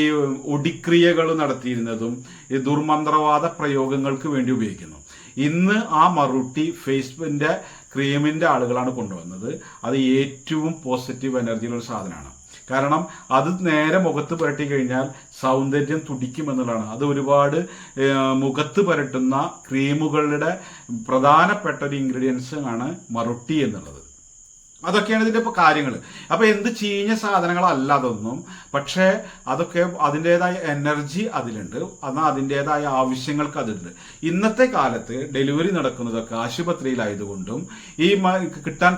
ഒടിക്രിയകൾ നടത്തിയിരുന്നതും ഈ ദുർമന്ത്രവാദ പ്രയോഗങ്ങൾക്ക് വേണ്ടി ഉപയോഗിക്കുന്നു. ഇന്ന് ആ മറുട്ടി ഫേസ്ബുക്കിന്റെ ക്രീമിന്റെ ആളുകളാണ് കൊണ്ടുവന്നത്. അത് ഏറ്റവും പോസിറ്റീവ് എനർജിയുള്ള ഒരു സാധനമാണ്. കാരണം അത് നേരെ മുഖത്ത് പുരട്ടി കഴിഞ്ഞാൽ സൗന്ദര്യം തുടിക്കുമെന്നുള്ളതാണ്. അത് ഒരുപാട് മുഖത്ത് പുരട്ടുന്ന ക്രീമുകളുടെ പ്രധാനപ്പെട്ട ഒരു ഇൻഗ്രീഡിയൻസ് ആണ് മറുട്ടി എന്നുള്ളത്. അതൊക്കെയാണ് ഇതിന്റെ ഇപ്പോൾ കാര്യങ്ങൾ അപ്പോൾ എന്ത് ചീഞ്ഞ സാധനങ്ങളല്ല അതൊന്നും. പക്ഷേ അതൊക്കെ അതിന്റെതായ എനർജി അതിലുണ്ട്. എന്നാൽ അതിന്റെതായ ആവശ്യങ്ങൾക്ക് അതുണ്ട് ഇന്നത്തെ കാലത്ത് ഡെലിവറി നടക്കുന്നതൊക്കെ ആശുപത്രിയിലായതുകൊണ്ടും ഈ കിട്ടാൻ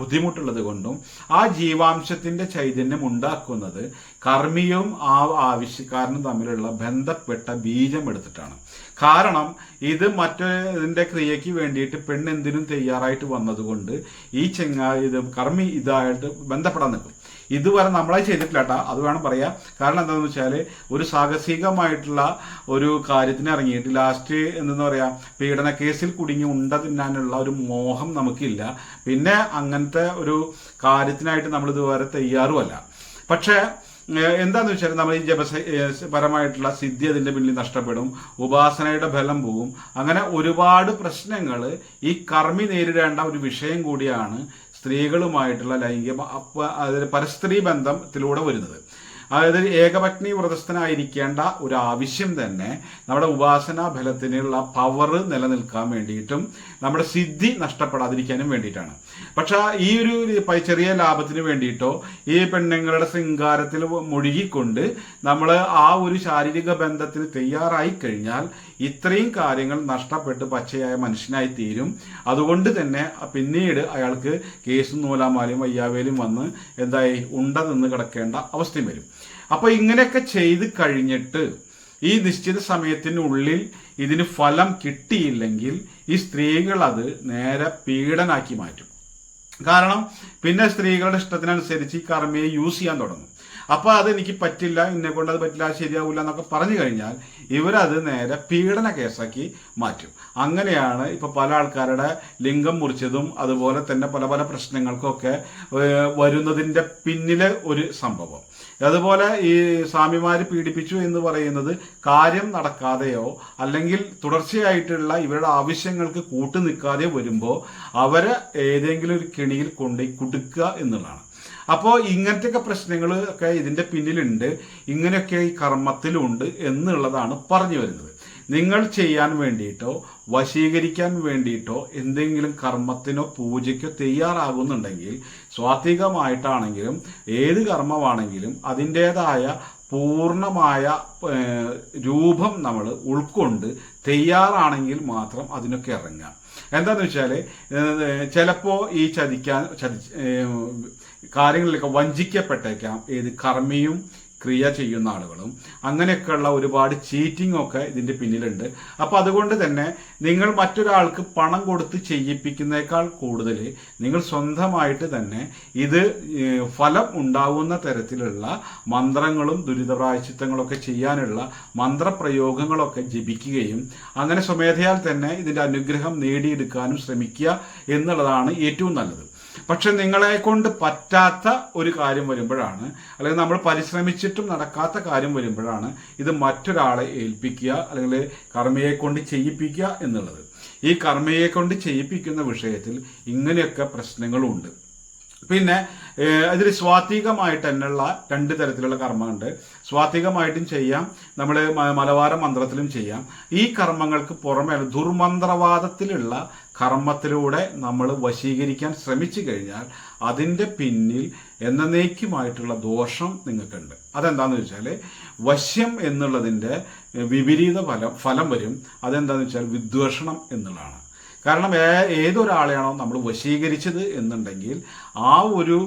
ബുദ്ധിമുട്ടുള്ളത് കൊണ്ടും ആ ജീവാംശത്തിന്റെ ചൈതന്യം ഉണ്ടാക്കുന്നത് കർമ്മിയും ആ ആവശ്യക്കാരനും തമ്മിലുള്ള ബന്ധപ്പെട്ട ബീജം എടുത്തിട്ടാണ്. കാരണം ഇത് മറ്റേതിന്റെ ക്രിയയ്ക്ക് വേണ്ടിയിട്ട് പെണ്ണെന്തിനും തയ്യാറായിട്ട് വന്നതുകൊണ്ട് ഈ ചെങ്ങാ ഇത് കർമ്മി ഇതായിട്ട് ബന്ധപ്പെടാൻ നിൽക്കും. ഇതുവരെ നമ്മളെ ചെയ്തിട്ടില്ല കേട്ടോ. അത് വേണം പറയാം കാരണം എന്താണെന്ന് വെച്ചാൽ ഒരു സാഹസികമായിട്ടുള്ള ഒരു കാര്യത്തിന് ഇറങ്ങിയിട്ട് ലാസ്റ്റ് എന്തെന്ന് പറയാ പീഡന കേസിൽ കുടുങ്ങി ഉണ്ട തിന്നാനുള്ള ഒരു മോഹം നമുക്കില്ല. പിന്നെ അങ്ങനത്തെ ഒരു കാര്യത്തിനായിട്ട് നമ്മൾ ഇതുവരെ തയ്യാറുമല്ല. പക്ഷേ ഏഹ് എന്താന്ന് വെച്ചാൽ നമ്മൾ ഈ ജപരമായിട്ടുള്ള സിദ്ധി അതിന്റെ പിന്നിൽ നഷ്ടപ്പെടും ഉപാസനയുടെ ഫലം പോവും. അങ്ങനെ ഒരുപാട് പ്രശ്നങ്ങൾ ഈ കർമ്മി നേരിടേണ്ട ഒരു വിഷയം കൂടിയാണ് സ്ത്രീകളുമായിട്ടുള്ള ലൈംഗിക അതായത് പരസ്ത്രീ ബന്ധത്തിലൂടെ വരുന്നത്. അതായത് ഏകപത്നി വ്രതസ്ഥനായിരിക്കേണ്ട ഒരു ആവശ്യം തന്നെ നമ്മുടെ ഉപാസനാ ഫലത്തിനുള്ള പവർ നിലനിൽക്കാൻ വേണ്ടിയിട്ടും നമ്മുടെ സിദ്ധി നഷ്ടപ്പെടാതിരിക്കാനും വേണ്ടിയിട്ടാണ്. പക്ഷെ ഈ ഒരു ചെറിയ ലാഭത്തിന് വേണ്ടിയിട്ടോ ഈ പെണ്ണുങ്ങളുടെ ശൃംഗാരത്തിൽ മുഴുകിക്കൊണ്ട് നമ്മൾ ആ ഒരു ശാരീരിക ബന്ധത്തിന് തയ്യാറായി കഴിഞ്ഞാൽ ഇത്രയും കാര്യങ്ങൾ നഷ്ടപ്പെട്ട് പച്ചയായ മനുഷ്യനായി തീരും. അതുകൊണ്ട് തന്നെ പിന്നീട് അയാൾക്ക് കേസും നൂലാമാലയും വയ്യാവേലും വന്ന് എന്തായി ഉണ്ട നിന്ന് കിടക്കേണ്ട അവസ്ഥയും വരും. അപ്പൊ ഇങ്ങനെയൊക്കെ ചെയ്ത് കഴിഞ്ഞിട്ട് ഈ നിശ്ചിത സമയത്തിനുള്ളിൽ ഇതിന് ഫലം കിട്ടിയില്ലെങ്കിൽ ഈ സ്ത്രീകൾ അത് നേരെ പീഡനാക്കി മാറ്റും. കാരണം പിന്നെ സ്ത്രീകളുടെ ഇഷ്ടത്തിനനുസരിച്ച് ഈ കർമ്മയെ യൂസ് ചെയ്യാൻ തുടങ്ങും. അപ്പൊ അത് എനിക്ക് പറ്റില്ല എന്നെ കൊണ്ട് അത് പറ്റില്ല ശരിയാവില്ല എന്നൊക്കെ പറഞ്ഞു കഴിഞ്ഞാൽ ഇവരത് നേരെ പീഡന കേസാക്കി മാറ്റും. അങ്ങനെയാണ് ഇപ്പൊ പല ആൾക്കാരുടെ ലിംഗം മുറിച്ചതും അതുപോലെ തന്നെ പല പല പ്രശ്നങ്ങൾക്കൊക്കെ വരുന്നതിന്റെ പിന്നിലെ ഒരു സംഭവം. അതുപോലെ ഈ സ്വാമിമാര് പീഡിപ്പിച്ചു എന്ന് പറയുന്നത് കാര്യം നടക്കാതെയോ അല്ലെങ്കിൽ തുടർച്ചയായിട്ടുള്ള ഇവരുടെ ആവശ്യങ്ങൾക്ക് കൂട്ടു നിൽക്കാതെ വരുമ്പോൾ അവരെ ഏതെങ്കിലും ഒരു കെണിയിൽ കൊണ്ടുപോയി കുടുക്കുക എന്നുള്ളതാണ്. അപ്പോൾ ഇങ്ങനത്തെയൊക്കെ പ്രശ്നങ്ങൾ ഒക്കെ ഇതിന്റെ പിന്നിലുണ്ട്. ഇങ്ങനെയൊക്കെ ഈ കർമ്മത്തിലുണ്ട് എന്നുള്ളതാണ് പറഞ്ഞു വരുന്നത്. നിങ്ങൾ ചെയ്യാൻ വേണ്ടിയിട്ടോ വശീകരിക്കാൻ വേണ്ടിയിട്ടോ എന്തെങ്കിലും കർമ്മത്തിനോ പൂജയ്ക്കോ തയ്യാറാകുന്നുണ്ടെങ്കിൽ സ്വാത്വികമായിട്ടാണെങ്കിലും ഏത് കർമ്മമാണെങ്കിലും അതിന്റേതായ പൂർണമായ രൂപം നമ്മൾ ഉൾക്കൊണ്ട് തയ്യാറാണെങ്കിൽ മാത്രം അതിനൊക്കെ ഇറങ്ങാം എന്താന്ന് വെച്ചാൽ ചിലപ്പോൾ ഈ ചതിക്കാൻ ചതി കാര്യങ്ങളിലൊക്കെ വഞ്ചിക്കപ്പെട്ടേക്കാം. ഏത് കർമ്മിയും ക്രിയ ചെയ്യുന്ന ആളുകളും അങ്ങനെയൊക്കെയുള്ള ഒരുപാട് ചീറ്റിംഗ് ഒക്കെ ഇതിന്റെ പിന്നിലുണ്ട്. അപ്പൊ അതുകൊണ്ട് തന്നെ നിങ്ങൾ മറ്റൊരാൾക്ക് പണം കൊടുത്ത് ചെയ്യിപ്പിക്കുന്നേക്കാൾ കൂടുതൽ നിങ്ങൾ സ്വന്തമായിട്ട് തന്നെ ഇത് ഫലം ഉണ്ടാവുന്ന തരത്തിലുള്ള മന്ത്രങ്ങളും ദുരിതപ്രായച്ചിത്തങ്ങളൊക്കെ ചെയ്യാനുള്ള മന്ത്രപ്രയോഗങ്ങളൊക്കെ ജപിക്കുകയും അങ്ങനെ സ്വമേധയാൽ തന്നെ ഇതിന്റെ അനുഗ്രഹം നേടിയെടുക്കാനും ശ്രമിക്കുക എന്നുള്ളതാണ് ഏറ്റവും നല്ലത്. പക്ഷെ നിങ്ങളെ കൊണ്ട് പറ്റാത്ത ഒരു കാര്യം വരുമ്പോഴാണ് അല്ലെങ്കിൽ നമ്മൾ പരിശ്രമിച്ചിട്ടും നടക്കാത്ത കാര്യം വരുമ്പോഴാണ് ഇത് മറ്റൊരാളെ ഏൽപ്പിക്കുക അല്ലെങ്കിൽ കർമ്മയെ കൊണ്ട് ചെയ്യിപ്പിക്കുക എന്നുള്ളത്. ഈ കർമ്മയെ കൊണ്ട് ചെയ്യിപ്പിക്കുന്ന വിഷയത്തിൽ ഇങ്ങനെയൊക്കെ പ്രശ്നങ്ങളുണ്ട്. പിന്നെ അതിൽ സ്വാത്വികമായിട്ട് തന്നെയുള്ള രണ്ട് തരത്തിലുള്ള കർമ്മമുണ്ട് സ്വാത്വികമായിട്ടും ചെയ്യാം നമ്മൾ മലബാര മന്ത്രത്തിലും ചെയ്യാം. ഈ കർമ്മങ്ങൾക്ക് പുറമെ ദുർമന്ത്രവാദത്തിലുള്ള കർമ്മത്തിലൂടെ നമ്മൾ വശീകരിക്കാൻ ശ്രമിച്ചു കഴിഞ്ഞാൽ അതിന്റെ പിന്നിൽ എന്നേക്കുമായിട്ടുള്ള ദോഷം നിങ്ങൾക്കുണ്ട്. അതെന്താണെന്ന് വെച്ചാൽ വശ്യം എന്നുള്ളതിന്റെ വിപരീത ഫലം ഫലം വരും. അതെന്താണെന്ന് വെച്ചാൽ വിദ്വേഷണം എന്നുള്ളതാണ്. കാരണം ഏതൊരാളെയാണോ നമ്മൾ വശീകരിച്ചത് എന്നുണ്ടെങ്കിൽ ആ ഒരു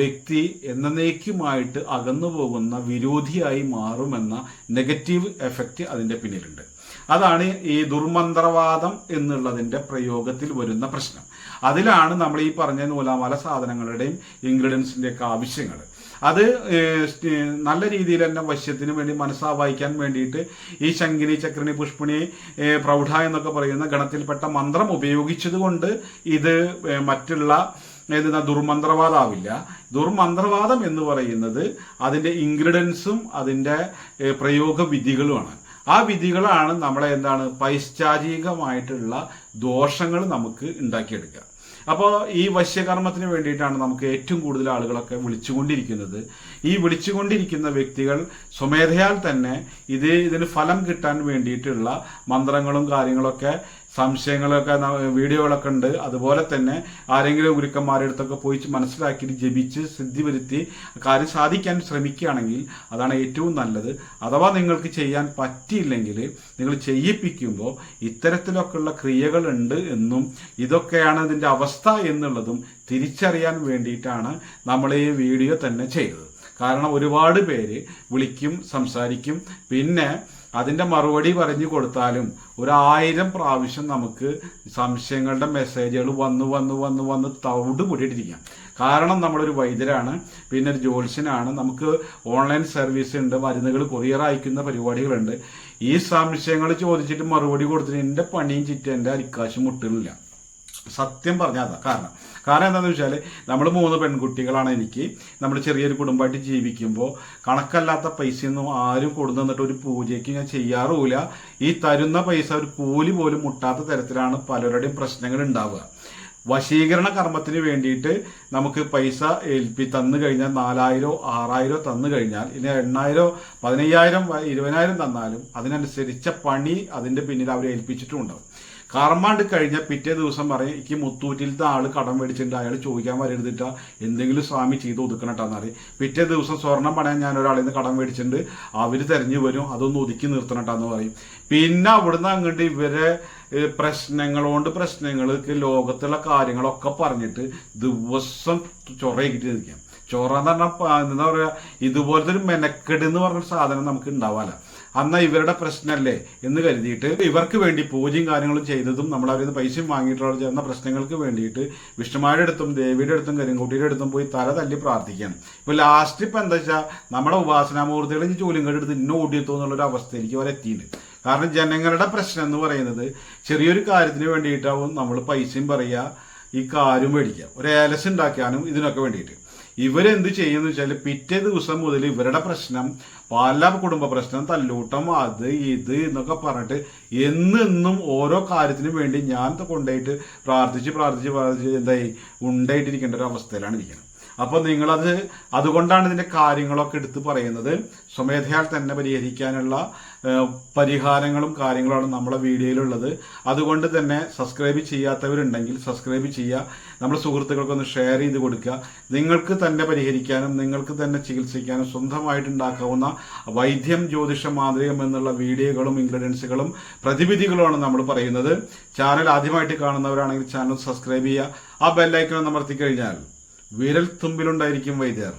വ്യക്തി എന്നേക്കുമായിട്ട് അകന്നു പോകുന്ന വിരോധിയായി മാറുമെന്ന നെഗറ്റീവ് എഫക്റ്റ് അതിന്റെ പിന്നിലുണ്ട്. അതാണ് ഈ ദുർമന്ത്രവാദം എന്നുള്ളതിന്റെ പ്രയോഗത്തിൽ വരുന്ന പ്രശ്നം. അതിലാണ് നമ്മൾ ഈ പറഞ്ഞ നൂലാമാല സാധനങ്ങളുടെയും ഇൻഗ്രീഡിയൻസിന്റെ ഒക്കെ ആവശ്യങ്ങൾ. അത് നല്ല രീതിയിൽ തന്നെ വശ്യത്തിന് വേണ്ടി മനസ്സാവായിക്കാൻ വേണ്ടിയിട്ട് ഈ ശങ്കിനി ചക്രണി പുഷ്പിണി പ്രൗഢ എന്നൊക്കെ പറയുന്ന ഗണത്തിൽപ്പെട്ട മന്ത്രം ഉപയോഗിച്ചതുകൊണ്ട് ഇത് മറ്റുള്ള ദുർമന്ത്രവാദാവില്ല. ദുർമന്ത്രവാദം എന്ന് പറയുന്നത് അതിന്റെ ഇൻഗ്രീഡിയൻസും അതിന്റെ പ്രയോഗ വിധികളുമാണ് ആ വിധികളാണ് നമ്മളെ എന്താണ് പൈശാചികമായിട്ടുള്ള ദോഷങ്ങൾ നമുക്ക് ഉണ്ടാക്കിയെടുക്കുക. അപ്പോൾ ഈ വശ്യകർമ്മത്തിന് വേണ്ടിയിട്ടാണ് നമുക്ക് ഏറ്റവും കൂടുതൽ ആളുകളൊക്കെ വിളിച്ചുകൊണ്ടിരിക്കുന്നത്. ഈ വിളിച്ചുകൊണ്ടിരിക്കുന്ന വ്യക്തികൾ സ്വമേധയാൽ തന്നെ ഇത് ഇതിന് ഫലം കിട്ടാൻ വേണ്ടിയിട്ടുള്ള മന്ത്രങ്ങളും കാര്യങ്ങളൊക്കെ സംശയങ്ങളൊക്കെ വീഡിയോകളൊക്കെ ഉണ്ട്. അതുപോലെ തന്നെ ആരെങ്കിലും ഗുരുക്കന്മാരുടെ അടുത്തൊക്കെ പോയി മനസ്സിലാക്കിയിട്ട് ജപിച്ച് സിദ്ധി വരുത്തി കാര്യം സാധിക്കാൻ ശ്രമിക്കുകയാണെങ്കിൽ അതാണ് ഏറ്റവും നല്ലത്. അഥവാ നിങ്ങൾക്ക് ചെയ്യാൻ പറ്റിയില്ലെങ്കിൽ നിങ്ങൾ ചെയ്യിപ്പിക്കുമ്പോൾ ഇത്തരത്തിലൊക്കെയുള്ള ക്രിയകളുണ്ട് എന്നും ഇതൊക്കെയാണ് ഇതിന്റെ അവസ്ഥ എന്നുള്ളതും തിരിച്ചറിയാൻ വേണ്ടിയിട്ടാണ് നമ്മൾ ഈ വീഡിയോ തന്നെ ചെയ്തത്. കാരണം ഒരുപാട് പേര് വിളിക്കും സംസാരിക്കും. പിന്നെ അതിന്റെ മറുപടി പറഞ്ഞു കൊടുത്താലും ഒരായിരം പ്രാവശ്യം നമുക്ക് സംശയങ്ങളുടെ മെസ്സേജുകൾ വന്ന് വന്ന് വന്ന് വന്ന് തവിട് കൂട്ടിയിട്ടിരിക്കാം കാരണം നമ്മളൊരു വൈദ്യരാണ് പിന്നെ ഒരു ജ്യോത്സ്യനാണ്. നമുക്ക് ഓൺലൈൻ സർവീസ് ഉണ്ട് മരുന്നുകൾ കൊറിയർ അയക്കുന്ന പരിപാടികളുണ്ട്. ഈ സംശയങ്ങൾ ചോദിച്ചിട്ട് മറുപടി കൊടുത്തിട്ട് എന്റെ പണിയും ചുറ്റും എന്റെ അരിക്കാശം മുട്ടുകളില്ല സത്യം പറഞ്ഞാൽ അതാ. കാരണം കാരണം എന്താണെന്ന് വെച്ചാൽ നമ്മൾ മൂന്ന് പെൺകുട്ടികളാണ് എനിക്ക്. നമ്മൾ ചെറിയൊരു കുടുംബമായിട്ട് ജീവിക്കുമ്പോൾ കണക്കല്ലാത്ത പൈസയൊന്നും ആരും കൊടുന്നു തന്നിട്ട് ഒരു പൂജയ്ക്ക് ഞാൻ ചെയ്യാറുമില്ല. ഈ തരുന്ന പൈസ ഒരു കൂലി പോലും മുട്ടാത്ത തരത്തിലാണ് പലരുടെയും പ്രശ്നങ്ങൾ ഉണ്ടാവുക. വശീകരണ കർമ്മത്തിന് വേണ്ടിയിട്ട് നമുക്ക് പൈസ ഏൽപ്പി തന്നു കഴിഞ്ഞാൽ നാലായിരോ ആറായിരോ തന്നു കഴിഞ്ഞാൽ ഇനി എണ്ണായിരോ പതിനയ്യായിരം ഇരുപതിനായിരം തന്നാലും അതിനനുസരിച്ച പണി അതിന്റെ പിന്നിൽ അവർ ഏൽപ്പിച്ചിട്ടുണ്ടാവും കർമാണ്ട് കഴിഞ്ഞ പിറ്റേ ദിവസം പറയും എനിക്ക് മുത്തൂറ്റിലത്തെ ആൾ കടം മേടിച്ചിട്ടുണ്ട് അയാൾ ചോദിക്കാൻ വരരുതിട്ട. എന്തെങ്കിലും സ്വാമി ചെയ്ത് ഒതുക്കണട്ടാന്ന് പിറ്റേ ദിവസം സ്വർണം പണയാൻ ഞാൻ ഒരാളിൽ നിന്ന് കടം മേടിച്ചിട്ടുണ്ട് അവർ തെരഞ്ഞു വരും അതൊന്ന് ഒതുക്കി നിർത്തണട്ടാന്ന് പറയും. പിന്നെ അവിടുന്ന് അങ്ങോട്ട് ഇവരെ പ്രശ്നങ്ങളോണ്ട് പ്രശ്നങ്ങൾക്ക് ലോകത്തുള്ള കാര്യങ്ങളൊക്കെ പറഞ്ഞിട്ട് ദിവസം ചൊറയിട്ട് ഇരിക്കാം ചൊറ എന്ന് പറഞ്ഞാൽ എന്താ പറയുക ഇതുപോലത്തെ ഒരു മെനക്കെട് എന്ന് പറഞ്ഞ സാധനം നമുക്ക് ഉണ്ടാവാല അന്ന ഇവരുടെ പ്രശ്നമല്ലേ എന്ന് കരുതിയിട്ട് ഇവർക്ക് വേണ്ടി പൂജയും കാര്യങ്ങളും ചെയ്തതും നമ്മൾ അവരിൽ നിന്ന് പൈസയും വാങ്ങിയിട്ടുള്ള ചേർന്ന പ്രശ്നങ്ങൾക്ക് വേണ്ടിയിട്ട് വിഷ്ണുമാരുടെ അടുത്തും ദേവിയുടെ അടുത്തും കരിങ്കുട്ടിയുടെ അടുത്തും പോയി തല തല്ലി പ്രാർത്ഥിക്കാം ഇപ്പൊ ലാസ്റ്റ് ഇപ്പൊ എന്താ വെച്ചാൽ നമ്മുടെ ഉപാസനാമൂർത്തികൾ ഈ ജോലിയും എടുത്ത് ഇന്ന ഓടിയെത്തും എന്നുള്ളൊരു അവസ്ഥയിലേക്ക് വരെ എത്തിയിട്ടുണ്ട്. കാരണം ജനങ്ങളുടെ പ്രശ്നം എന്ന് പറയുന്നത് ചെറിയൊരു കാര്യത്തിന് വേണ്ടിയിട്ടാവും നമ്മൾ പൈസയും പറയുക ഈ കാര്യം മേടിക്കുക. ഒരു ഏലസ് ഉണ്ടാക്കാനും ഇതിനൊക്കെ വേണ്ടിയിട്ട്. ഇവരെന്ത് ചെയ്യുന്നു വെച്ചാൽ പിറ്റേ ദിവസം മുതൽ ഇവരുടെ പ്രശ്നം പല കുടുംബ പ്രശ്നം തല്ലൂട്ടം അത് ഇത് എന്നൊക്കെ പറഞ്ഞിട്ട് എന്നെന്നും ഓരോ കാര്യത്തിനും വേണ്ടി ഞാൻ കൊണ്ടുപോയിട്ട് പ്രാർത്ഥിച്ച് പ്രാർത്ഥിച്ച് പ്രാർത്ഥിച്ച് എന്തായി ഉണ്ടായിട്ടിരിക്കേണ്ട ഒരു അവസ്ഥയിലാണ് ഇരിക്കുന്നത്. അപ്പോൾ നിങ്ങളത് അതുകൊണ്ടാണ് ഇതിന്റെ കാര്യങ്ങളൊക്കെ എടുത്ത് പറയുന്നത്. സ്വമേധയാൽ തന്നെ പരിഹരിക്കാനുള്ള പരിഹാരങ്ങളും കാര്യങ്ങളുമാണ് നമ്മുടെ വീഡിയോയിലുള്ളത്. അതുകൊണ്ട് തന്നെ സബ്സ്ക്രൈബ് ചെയ്യാത്തവരുണ്ടെങ്കിൽ സബ്സ്ക്രൈബ് ചെയ്യുക. നമ്മുടെ സുഹൃത്തുക്കൾക്കൊന്ന് ഷെയർ ചെയ്ത് കൊടുക്കുക. നിങ്ങൾക്ക് തന്നെ പരിഹരിക്കാനും നിങ്ങൾക്ക് തന്നെ ചികിത്സിക്കാനും സ്വന്തമായിട്ടുണ്ടാക്കാവുന്ന വൈദ്യം ജ്യോതിഷ മാന്ത്രികം എന്നുള്ള വീഡിയോകളും ഇൻഗ്രീഡിയൻസുകളും പ്രതിവിധികളുമാണ് നമ്മൾ പറയുന്നത്. ചാനൽ ആദ്യമായിട്ട് കാണുന്നവരാണെങ്കിൽ ചാനൽ സബ്സ്ക്രൈബ് ചെയ്യുക. ആ ബെല്ലൈക്കൺ അമർത്തി കഴിഞ്ഞാൽ വിരൽ തുമ്പിലുണ്ടായിരിക്കും വൈദ്യർ.